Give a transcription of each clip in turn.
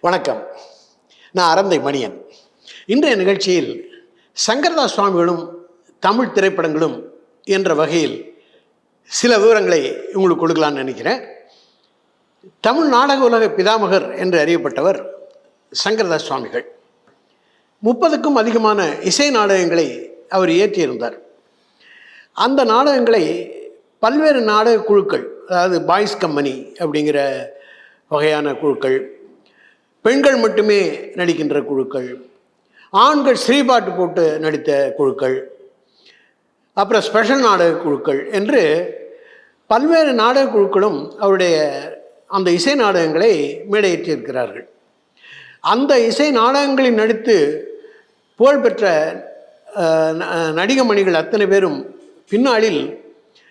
வணக்கம். நான் அரந்தை மணியன். இன்றைய நிகழ்ச்சியில் சங்கரதாஸ் சுவாமிகளும் தமிழ் திரைப்படங்களும் என்ற வகையில் சில விவரங்களை உங்களுக்கு கொடுக்கலான்னு நினைக்கிறேன். தமிழ் நாடக உலக பிதாமகர் என்று அறியப்பட்டவர் சங்கரதாஸ் சுவாமிகள். முப்பதுக்கும் அதிகமான இசை நாடகங்களை அவர் இயற்றியிருந்தார். அந்த நாடகங்களை பல்வேறு நாடக குழுக்கள் அதாவது பாய்ஸ் கம்பெனி அப்படிங்கிற வகையான குழுக்கள் பெண்கள் மட்டுமே நடிக்கின்ற குழுக்கள். ஆண்கள் ஸ்ரீபாட்டு போட்டு நடித்த குழுக்கள். அப்புறம் ஸ்பெஷல் நாடக குழுக்கள் என்று பல்வேறு நாடக குழுக்களும் அவருடைய அந்த இசை நாடகங்களை மேடையேற்றியிருக்கிறார்கள். அந்த இசை நாடகங்களில் நடித்து புகழ்பெற்ற அஹ், மணிகள் அத்தனை பேரும் பின்னாளில்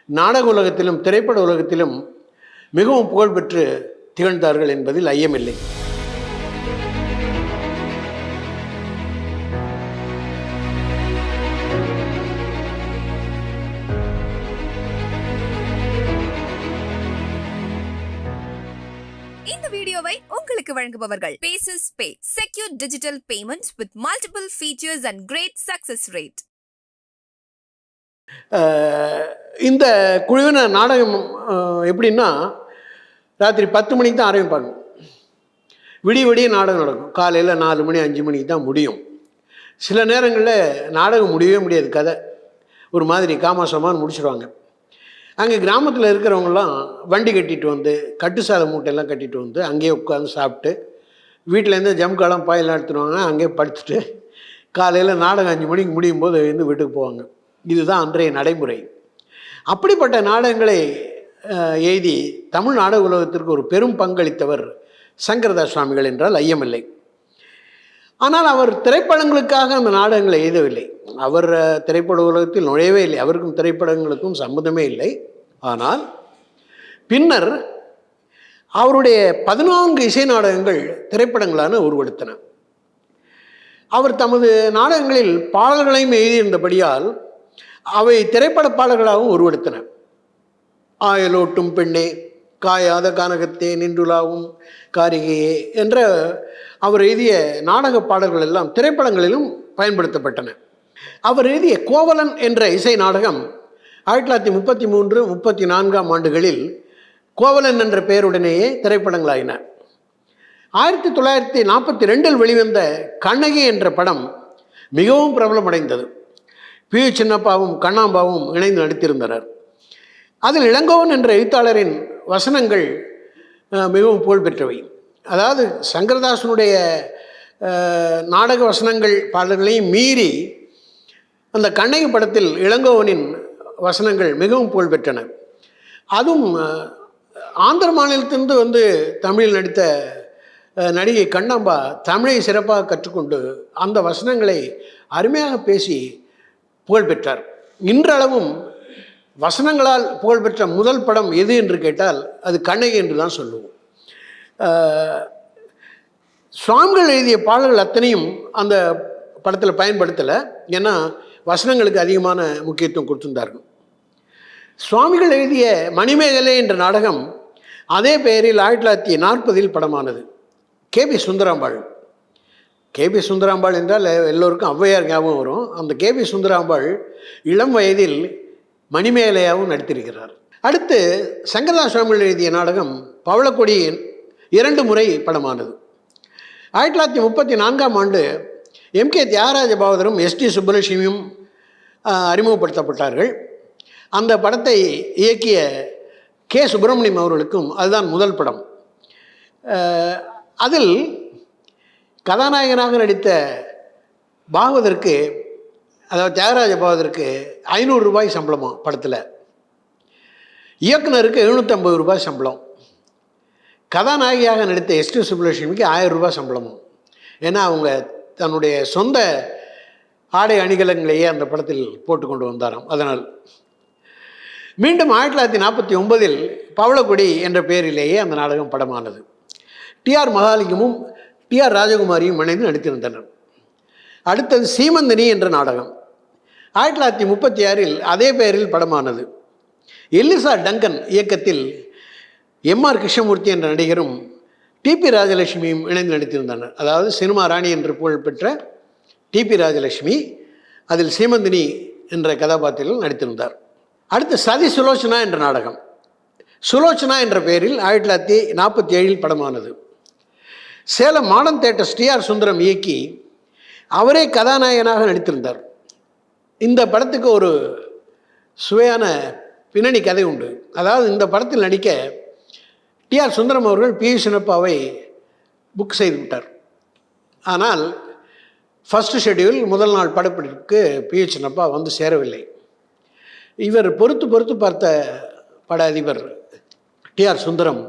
நாடக உலகத்திலும் திரைப்பட உலகத்திலும் மிகவும் புகழ்பெற்று திகழ்ந்தார்கள் என்பதில் ஐயமில்லை. உங்களுக்கு வழங்குபவர்கள். Paces pay secure digital payment with multiple features and great success rate இந்த குழுவினர் நாடகம் எப்படின்னா ராத்திரி பத்து மணிக்கு தான் ஆரம்பிப்பாங்க. விடிய விடிய நாடகம் நடக்கும். காலையில் நாலு மணி அஞ்சு மணிக்கு தான் முடியும். சில நேரங்களில் நாடகம் முடியவே முடியாது கதை. ஒரு மாதிரி காமாசமாக முடிச்சிடுவாங்க அங்கே கிராமத்தில் இருக்கிறவங்கலாம் வண்டி கட்டிட்டு வந்து கட்டு சாத மூட்டையெல்லாம் கட்டிட்டு வந்து அங்கேயே உட்காந்து சாப்பிட்டு வீட்டிலேருந்து ஜம்காலம் பாயெல்லாம் எடுத்துருவாங்க அங்கேயே படுத்துட்டு காலையில் நாடகம் அஞ்சு மணிக்கு முடியும் போது வந்து வீட்டுக்கு போவாங்க. இதுதான் அன்றைய நடைமுறை. அப்படிப்பட்ட நாடகங்களை எழுதி தமிழ் நாடக உலகத்திற்கு ஒரு பெரும் பங்களித்தவர் சங்கரதாஸ் சுவாமிகள் என்றால் ஐயமில்லை. ஆனால் அவர் திரைப்படங்களுக்காக அந்த நாடகங்களை எழுதவில்லை. அவர் திரைப்பட உலகத்தில் நுழையவே இல்லை. அவருக்கும் திரைப்படங்களுக்கும் சம்மந்தமே இல்லை. ஆனால் பின்னர் அவருடைய பதினான்கு இசை நாடகங்கள் திரைப்படங்களான உருவெடுத்தன. அவர் தமது நாடகங்களில் பாடல்களையும் எழுதியிருந்தபடியால் அவை திரைப்பட பாடல்களாகவும் உருவெடுத்தன. ஆயலோட்டும் பெண்ணே காயாத கானகத்தே நின்றுலாவும் காரிகையே என்ற அவர் எழுதிய நாடக பாடல்கள் எல்லாம் திரைப்படங்களிலும் பயன்படுத்தப்பட்டன. அவர் எழுதிய கோவலன் என்ற இசை நாடகம் ஆயிரத்தி தொள்ளாயிரத்தி முப்பத்தி மூன்று முப்பத்தி நான்காம் ஆண்டுகளில் கோவலன் என்ற பெயருடனேயே திரைப்படங்களாயின. ஆயிரத்தி தொள்ளாயிரத்தி நாற்பத்தி ரெண்டில் வெளிவந்த கண்ணகி என்ற படம் மிகவும் பிரபலமடைந்தது. பி. சின்னப்பாவும் கண்ணாம்பாவும் இணைந்து நடித்திருந்தனர். அதில் இளங்கோவன் என்ற எழுத்தாளரின் வசனங்கள் மிகவும் புகழ்பெற்றவை அதாவது சங்கரதாசனுடைய நாடக வசனங்கள் பாடல்களையும் மீறி அந்த கண்ணகி படத்தில் இளங்கோவனின் வசனங்கள் மிகவும் புகழ்பெற்றன. அதுவும் ஆந்திர மாநிலத்திலிருந்து வந்து தமிழில் நடித்த நடிகை கண்ணாம்பா தமிழை சிறப்பாக கற்றுக்கொண்டு அந்த வசனங்களை அருமையாக பேசி புகழ்பெற்றார். இன்றளவும் வசனங்களால் புகழ்பெற்ற முதல் படம் எது என்று கேட்டால் அது கண்ணகி என்று தான் சொல்லுவோம். சுவாமிகள் எழுதிய பாடல்கள் அத்தனையும் அந்த படத்தில் பயன்படுத்தலை. ஏன்னா வசனங்களுக்கு அதிகமான முக்கியத்துவம் கொடுத்துருந்தார்கள். சுவாமிகள் எழுதிய மணிமேகலை என்ற நாடகம் அதே பெயரில் ஆயிரத்தி தொள்ளாயிரத்தி நாற்பதில் படமானது. K. P. Sundarambal. K. P. Sundarambal என்றால் எல்லோருக்கும் ஔவையார் ஞாபகம் வரும். அந்த கே. பி. சுந்தராம்பாள் இளம் வயதில் மணிமேகலையாகவும் நடித்திருக்கிறார். அடுத்து சங்கரதாஸ் சுவாமிகள் எழுதிய நாடகம் பவளக்கொடி இரண்டு முறை படமானது. ஆயிரத்தி தொள்ளாயிரத்தி முப்பத்தி நான்காம் ஆண்டு எம். கே. தியாகராஜ பாவதரும் எஸ். டி. சுப்பலட்சுமியும் அறிமுகப்படுத்தப்பட்டார்கள். அந்த படத்தை இயக்கிய கே. சுப்பிரமணியம் அவர்களுக்கும் அதுதான் முதல் படம். அதில் கதாநாயகனாக நடித்த பாகவதற்கு அதாவது தியாகராஜ பாகவதற்கு ஐநூறு ரூபாய் சம்பளமா படத்தில்? இயக்குனருக்கு எழுநூற்றம்பது ரூபாய் சம்பளம். கதாநாயகியாக நடித்த எஸ்டி சுப்புலட்சுமிக்கு ஆயிரம் ரூபாய் சம்பளமும். ஏன்னா அவங்க தன்னுடைய சொந்த ஆடை அணிகலங்களையே அந்த படத்தில் போட்டு கொண்டு வந்தாராம். அதனால் மீண்டும் ஆயிரத்தி தொள்ளாயிரத்தி நாற்பத்தி ஒன்பதில் பவளக்குடி என்ற பெயரிலேயே அந்த நாடகம் படமானது. டிஆர் மகாலிங்கமும் டிஆர் ராஜகுமாரியும் இணைந்து நடித்திருந்தனர் அடுத்தது சீமந்தினி என்ற நாடகம். ஆயிரத்தி தொள்ளாயிரத்தி முப்பத்தி ஆறில் அதே பெயரில் படமானது. எல்லிசா டங்கன் இயக்கத்தில் எம்ஆர் கிருஷ்ணமூர்த்தி என்ற நடிகரும் டிபி ராஜலட்சுமியும் இணைந்து நடித்திருந்தனர். அதாவது சினிமா ராணி என்று புகழ்பெற்ற டிபி ராஜலட்சுமி அதில் சீமந்தினி என்ற கதாபாத்திரத்தில் நடித்திருந்தார். அடுத்து சதி சுலோச்சனா என்ற நாடகம். சுலோச்சனா என்ற பெயரில் ஆயிரத்தி தொள்ளாயிரத்தி நாற்பத்தி ஏழில் படமானது. சேலம் மாடர்ன் தேட்டர் ஸ்ரீஆர் சுந்தரம் இயக்கி அவரே கதாநாயகனாக நடித்திருந்தார். இந்த படத்துக்கு ஒரு சுவையான பின்னணி கதை உண்டு. அதாவது இந்த படத்தில் நடிக்க டிஆர் சுந்தரம் அவர்கள் பி சினப்பாவை புக் செய்து விட்டார் ஆனால் ஃபஸ்ட்டு ஷெட்யூல் முதல் நாள் படப்பிடிப்புக்கு பி சின்னப்பா வந்து சேரவில்லை. இவர் பொறுத்து பொறுத்து பார்த்த பட அதிபர் டிஆர் சுந்தரம்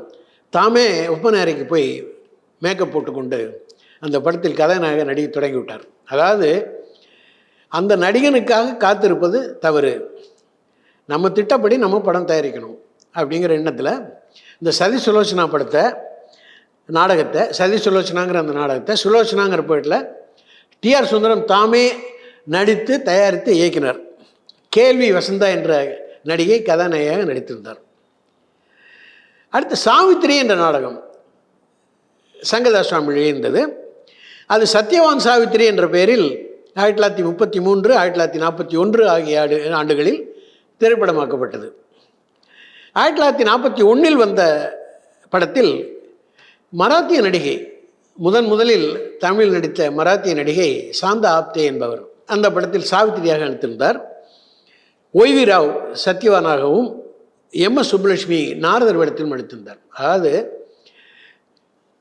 தாமே ஒப்பநேரைக்கு போய் மேக்கப் போட்டுக்கொண்டு அந்த படத்தில் கதாநாயகன் நடிக்க தொடங்கி விட்டார் அதாவது அந்த நடிகனுக்காக காத்திருப்பது தவறு. நம்ம திட்டப்படி நம்ம படம் தயாரிக்கணும் அப்படிங்கிற எண்ணத்தில் இந்த சதி சுலோச்சனா படத்தை நாடகத்தை சதி சுலோச்சனாங்கிற அந்த நாடகத்தை சுலோச்சனாங்கிற போயிட்டில் டிஆர் சுந்தரம் தாமே நடித்து தயாரித்து இயக்கினார். கேள்வி வசந்தா என்ற நடிகை கதாநாயகியாக நடித்திருந்தார். அடுத்து சாவித்திரி என்ற நாடகம் சங்கதாஸ் சுவாமி எழுந்தது அது சத்யவான் சாவித்திரி என்ற பெயரில் ஆயிரத்தி தொள்ளாயிரத்தி முப்பத்தி மூன்று ஆயிரத்தி தொள்ளாயிரத்தி நாற்பத்தி ஒன்று ஆகிய ஆடு ஆண்டுகளில் திரைப்படமாக்கப்பட்டது. ஆயிரத்தி தொள்ளாயிரத்தி நாற்பத்தி ஒன்றில் வந்த படத்தில் மராத்திய நடிகை முதன் முதலில் தமிழில் நடித்த மராத்திய நடிகை சாந்தா ஆப்தே என்பவர் அந்த படத்தில் சாவித்திரியாக நடித்திருந்தார். ஒய்வி ராவ் சத்யவானாகவும் எம் எஸ் சுப்புலட்சுமி நாரதர் வேடத்தில் நடித்திருந்தார். அதாவது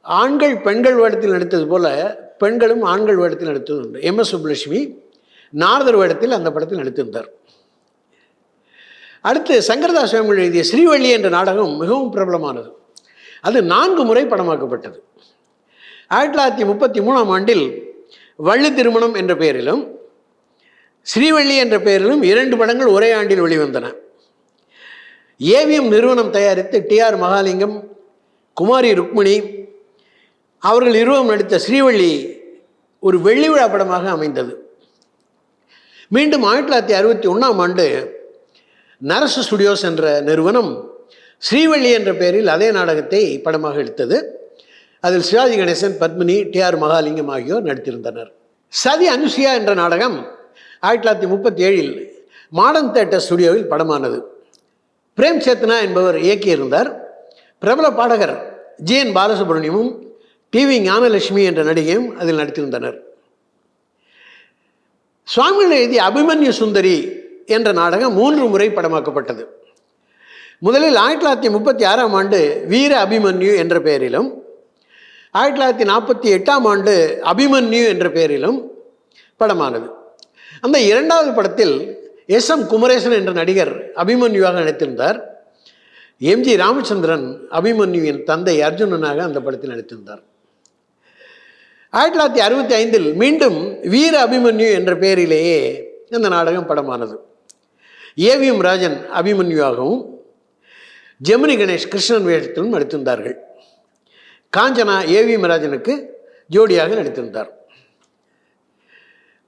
ஆண்கள் பெண்கள் வேடத்தில் நடித்தது போல பெண்களும் ஆண்கள் வேடத்தில் நடித்தது உண்டு. எம் எஸ் சுப்புலட்சுமி நாரதர் வேடத்தில் அந்த படத்தில் நடித்திருந்தார். அடுத்து சங்கரதாஸ் சுவாமிகள் எழுதிய ஸ்ரீவள்ளி என்ற நாடகம் மிகவும் பிரபலமானது. அது நான்கு முறை படமாக்கப்பட்டது. ஆயிரத்தி தொள்ளாயிரத்தி முப்பத்தி மூணாம் ஆண்டில் வள்ளி திருமணம் என்ற பெயரிலும் ஸ்ரீவள்ளி என்ற பெயரிலும் இரண்டு படங்கள் ஒரே ஆண்டில் வெளிவந்தன. ஏவிஎம் நிறுவனம் தயாரித்து டிஆர் மகாலிங்கம் குமாரி ருக்மிணி அவர்கள் இருவரும் நடித்த ஸ்ரீவள்ளி ஒரு வெள்ளி விழா படமாக அமைந்தது. மீண்டும் ஆயிரத்தி தொள்ளாயிரத்தி அறுபத்தி ஒன்றாம் ஆண்டு நரசு ஸ்டுடியோஸ் என்ற நிறுவனம் ஸ்ரீவள்ளி என்ற பெயரில் அதே நாடகத்தை படமாக எடுத்தது. அதில் சிவாஜி கணேசன் பத்மினி டிஆர் மகாலிங்கம் ஆகியோர் நடித்திருந்தனர். சதி அனுசியா என்ற நாடகம் ஆயிரத்தி தொள்ளாயிரத்தி முப்பத்தி ஏழில் மாடர்ன் தேட்டர் ஸ்டுடியோவில் படமானது. பிரேம் சேத்னா என்பவர் இயக்கியிருந்தார். பிரபல பாடகர் ஜி என் பாலசுப்ரமணியமும் டி வி ஞானலட்சுமி என்ற நடிகையும் அதில் நடித்திருந்தனர். சுவாமிகள் எழுதிய அபிமன்யு சுந்தரி என்ற நாடகம் மூன்று முறை படமாக்கப்பட்டது. முதலில் ஆயிரத்தி தொள்ளாயிரத்தி முப்பத்தி ஆறாம் ஆண்டு வீர அபிமன்யு என்ற பெயரிலும் ஆயிரத்தி தொள்ளாயிரத்தி நாற்பத்தி எட்டாம் ஆண்டு அபிமன்யு என்ற பெயரிலும் படமானது. அந்த இரண்டாவது படத்தில் எஸ் எம் குமரேசன் என்ற நடிகர் அபிமன்யுவாக நடித்திருந்தார். எம்ஜி ராமச்சந்திரன் அபிமன்யுவின் தந்தை அர்ஜுனனாக அந்த படத்தில் நடித்திருந்தார். ஆயிரத்தி தொள்ளாயிரத்தி அறுபத்தி ஐந்தில் மீண்டும் வீர அபிமன்யு என்ற பெயரிலேயே இந்த நாடகம் படமானது. ஏவிஎம் ராஜன் அபிமன்யுவாகவும் ஜெமினி கணேஷ் கிருஷ்ணன் வேஷத்திலும் நடித்திருந்தார்கள். காஞ்சனா ஏவிஎம் ராஜனுக்கு ஜோடியாக நடித்திருந்தார்.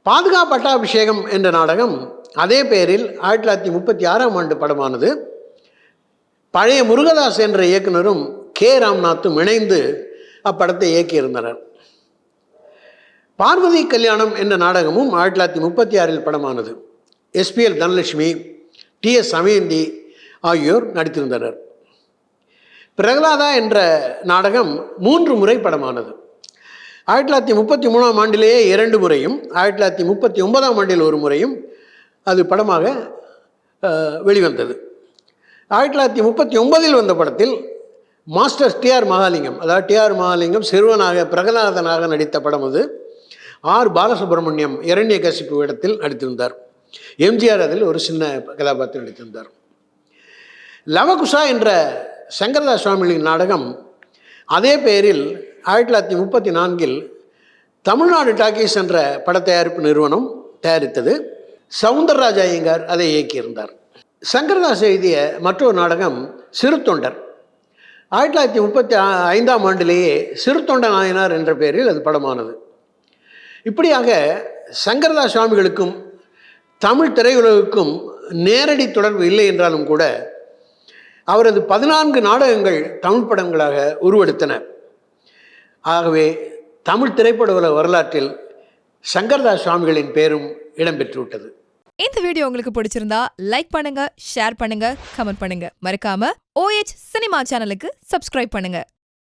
பாதுகா பட்டாபிஷேகம் என்ற நாடகம் அதே பெயரில் ஆயிரத்தி தொள்ளாயிரத்தி முப்பத்தி ஆறாம் ஆண்டு படமானது. பழைய முருகதாஸ் என்ற இயக்குனரும் கே. ராம்நாத்தும் இணைந்து அப்படத்தை இயக்கியிருந்தனர். பார்வதி கல்யாணம் என்ற நாடகமும் ஆயிரத்தி தொள்ளாயிரத்தி முப்பத்தி ஆறில் படமானது. SPL Dhanalakshmi T. S. Samayanthi ஆகியோர் நடித்திருந்தனர். பிரகலாதா என்ற நாடகம் மூன்று முறை படமானது. ஆயிரத்தி தொள்ளாயிரத்தி முப்பத்தி மூணாம் ஆண்டிலேயே இரண்டு முறையும் ஆயிரத்தி தொள்ளாயிரத்தி முப்பத்தி ஒன்பதாம் ஆண்டில் ஒரு முறையும் அது படமாக வெளிவந்தது. ஆயிரத்தி தொள்ளாயிரத்தி முப்பத்தி ஒன்பதில் வந்த படத்தில் மாஸ்டர் டிஆர் மகாலிங்கம் அதாவது டிஆர் மகாலிங்கம் சிறுவனாக பிரகலாதனாக நடித்த படம் அது. ஆர். பாலசுப்ரமணியம் இரண்ய கசிப்பு இடத்தில் நடித்திருந்தார். எம்ஜிஆர் அதில் ஒரு சின்ன கதாபாத்திரம் நடித்திருந்தார். லவகுஷா என்ற சங்கரதாஸ் சுவாமிகளின் நாடகம் அதே பெயரில் ஆயிரத்தி தொள்ளாயிரத்தி முப்பத்தி நான்கில் தமிழ்நாடு டாக்கீஸ் என்ற பட தயாரிப்பு நிறுவனம் தயாரித்தது. சவுந்தரராஜ ஐயங்கார் அதை இயக்கியிருந்தார். சங்கரதாஸ் எழுதிய மற்றொரு நாடகம் சிறு தொண்டர் ஆயிரத்தி தொள்ளாயிரத்தி முப்பத்தி ஐந்தாம் ஆண்டிலேயே சிறு நாயனார் என்ற பெயரில் அது படமானது. இப்படியாக சங்கரதாஸ் சுவாமிகளுக்கும் தமிழ் திரையுலகுக்கும் நேரடி தொடர்பு இல்லை என்றாலும் கூட அவரது பதினான்கு நாடகங்கள் தமிழ் படங்களாக உருவெடுத்தன. ஆகவே தமிழ் திரைப்பட உலக வரலாற்றில் சங்கர்தாஸ் சுவாமிகளின் பேரும் இடம்பெற்றுவிட்டது. இந்த வீடியோ உங்களுக்கு பிடிச்சிருந்தா லைக் பண்ணுங்க ஷேர் பண்ணுங்க கமெண்ட் பண்ணுங்க. மறக்காம ஓஎச் சினிமா சேனலுக்கு சப்ஸ்கிரைப் பண்ணுங்க.